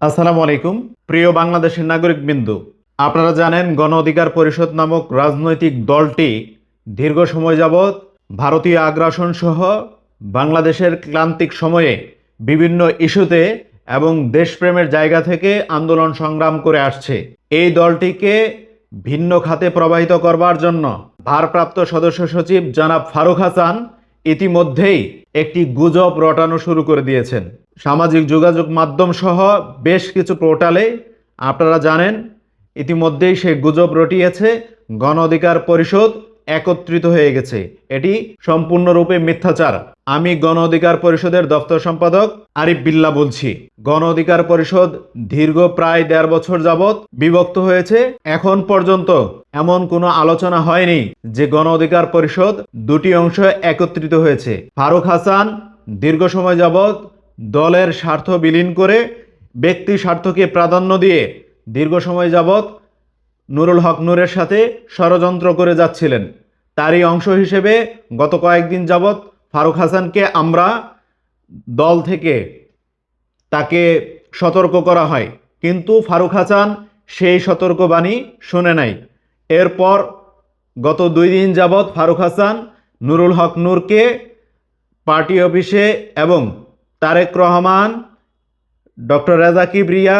আসসালামু আলাইকুম। প্রিয় বাংলাদেশের নাগরিক বিন্দু আপনারা জানেন গণ অধিকার পরিষদ নামক রাজনৈতিক দলটি দীর্ঘ সময় যাবৎ ভারতীয় আগ্রাসন সহ বাংলাদেশের ক্লান্তিক সময়ে বিভিন্ন ইস্যুতে এবং দেশপ্রেমের জায়গা থেকে আন্দোলন সংগ্রাম করে আসছে। এই দলটিকে ভিন্ন খাতে প্রবাহিত করবার জন্য ভারপ্রাপ্ত সদস্য সচিব জনাব ফারুক হাসান ইতিমধ্যেই একটি গুজব রটানো শুরু করে দিয়েছেন। সামাজিক যোগাযোগ মাধ্যম সহ বেশ কিছু পোর্টালে আপনারা জানেন, ইতিমধ্যেই সে গুজব রটিয়েছে গণ অধিকার পরিষদ একত্রিত হয়ে গেছে। এটি সম্পূর্ণরূপে মিথ্যাচার। আমি গণ অধিকার পরিষদের দপ্তর সম্পাদক আরিফ বিল্লা বলছি। গণ অধিকার পরিষদ দীর্ঘ প্রায় দেড় বছর যাবৎ বিভক্ত হয়েছে। এখন পর্যন্ত এমন কোনো আলোচনা হয়নি যে গণ অধিকার পরিষদ দুটি অংশ একত্রিত হয়েছে। ফারুক হাসান দীর্ঘ সময় যাবৎ দলের স্বার্থ বিলীন করে ব্যক্তি স্বার্থকে প্রাধান্য দিয়ে দীর্ঘ সময় যাবৎ নুরুল হক নূরের সাথে ষড়যন্ত্র করে যাচ্ছিলেন। তারই অংশ হিসেবে গত কয়েকদিন যাবৎ ফারুক হাসানকে আমরা দল থেকে তাকে সতর্ক করা হয়। কিন্তু ফারুক হাসান সেই সতর্কবাণী শুনে নাই। এরপর গত দুই দিন যাবৎ ফারুক হাসান, নুরুল হক নূরকে পার্টি অফিসে এবং তারেক রহমান, ডক্টর রেজা কিবরিয়া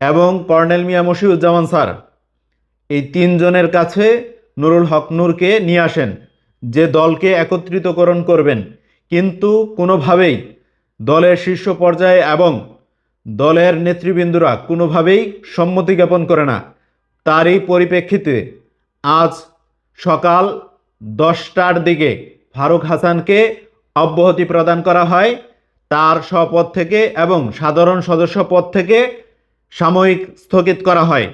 এবং কর্নেল মিয়া মশিউজ্জামান স্যার এই তিনজনের কাছে নুরুল হক নূরকে নিয়ে আসেন, যে দলকে একত্রিতকরণ করবেন। কিন্তু কোনোভাবেই দলের শীর্ষ পর্যায়ে এবং দলের নেতৃবৃন্দরা কোনোভাবেই সম্মতি জ্ঞাপন করে না। তারই পরিপ্রেক্ষিতে আজ সকাল দশটার দিকে ফারুক হাসানকে অব্যাহতি প্রদান করা হয়। তার স্বপদ থেকে এবং সাধারণ সদস্য পদ থেকে সাময়িক স্থগিত করা হয়।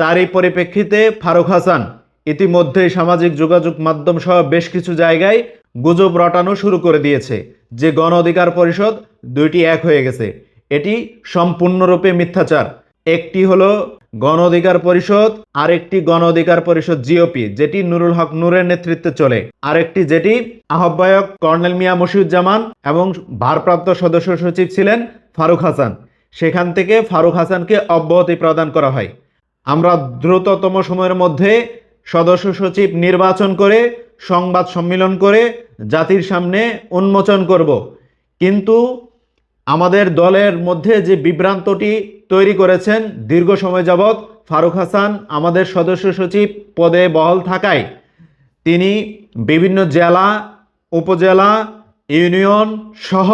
তারই পরিপ্রেক্ষিতে ফারুক হাসান ইতিমধ্যেই সামাজিক যোগাযোগ মাধ্যম সহ বেশ কিছু জায়গায় গুজব রটানো শুরু করে দিয়েছে। যে গণ অধিকার পরিষদ দুইটি এক হয়ে গেছে। এটি সম্পূর্ণরূপে মিথ্যাচার। একটি হলো গণ অধিকার পরিষদ, আরেকটি গণ অধিকার পরিষদ জিওপি যেটি নুরুল হক নূরের নেতৃত্বে চলে। আরেকটি যেটি আহ্বায়ক কর্নেল মিয়া মশিউজ্জামান এবং ভারপ্রাপ্ত সদস্য সচিব ছিলেন ফারুক হাসান। সেখান থেকে ফারুক হাসানকে অব্যাহতি প্রদান করা হয়। আমরা দ্রুততম সময়ের মধ্যে সদস্য সচিব নির্বাচন করে, সংবাদ সম্মেলন করে, জাতির সামনে উন্মোচন করব। কিন্তু আমাদের দলের মধ্যে যে বিভ্রান্তটি তৈরি করেছেন দীর্ঘ সময় যাবৎ ফারুক হাসান আমাদের সদস্য সচিব পদে বহল থাকায়, তিনি বিভিন্ন জেলা, উপজেলা, ইউনিয়ন সহ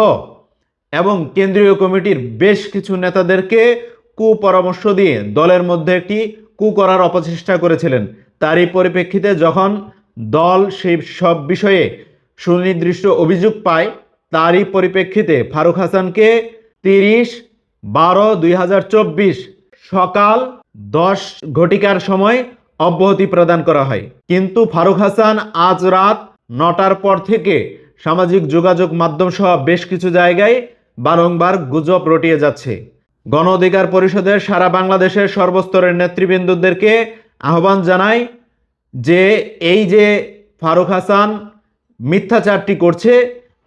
এবং কেন্দ্রীয় কমিটির বেশ কিছু নেতাদেরকে কুপরামর্শ দিয়ে দলের মধ্যে একটি কু করার অপচেষ্টা করেছিলেন। তারই পরিপ্রেক্ষিতে যখন দল সেই সব বিষয়ে সুনির্দিষ্ট অভিযোগ পায় তারই পরিপ্রেক্ষিতে ফারুক হাসানকে তিরিশ বারো দুই সকাল দশ ঘটিকার সময় অব্যাহতি প্রদান করা হয়। কিন্তু ফারুক হাসান আজ রাত নটার পর থেকে সামাজিক যোগাযোগ মাধ্যম সহ বেশ কিছু জায়গায় বারংবার গুজব রটিয়ে যাচ্ছে। গণ অধিকার পরিষদের সারা বাংলাদেশের সর্বস্তরের নেতৃবৃন্দদেরকে আহ্বান জানাই যে এই যে ফারুক হাসান মিথ্যাচারটি করছে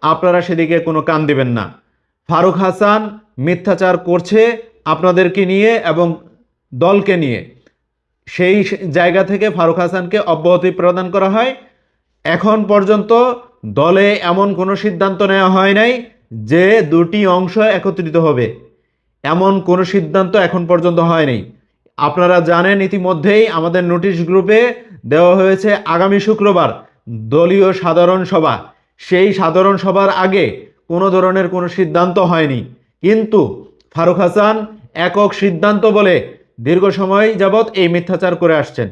আপনারা সেদিকে কোনো কান দিবেন না। ফারুক হাসান মিথ্যাচার করছে আপনাদেরকে নিয়ে এবং দলকে নিয়ে। সেই জায়গা থেকে ফারুক হাসানকে অব্যাহতি প্রদান করা হয়। এখন পর্যন্ত দলে এমন কোনো সিদ্ধান্ত নেওয়া হয় নাই যে দুটি অংশ একত্রিত হবে। এমন কোনো সিদ্ধান্ত এখন পর্যন্ত হয়নি আপনারা জানেন ইতিমধ্যেই আমাদের নোটিশ গ্রুপে দেওয়া হয়েছে আগামী শুক্রবার দলীয় সাধারণ সভা। সেই সাধারণ সভার আগে কোনো ধরনের কোনো সিদ্ধান্ত হয়নি। কিন্তু ফারুক হাসান একক সিদ্ধান্ত বলে দীর্ঘ সময় যাবৎ এই মিথ্যাচার করে আসছেন।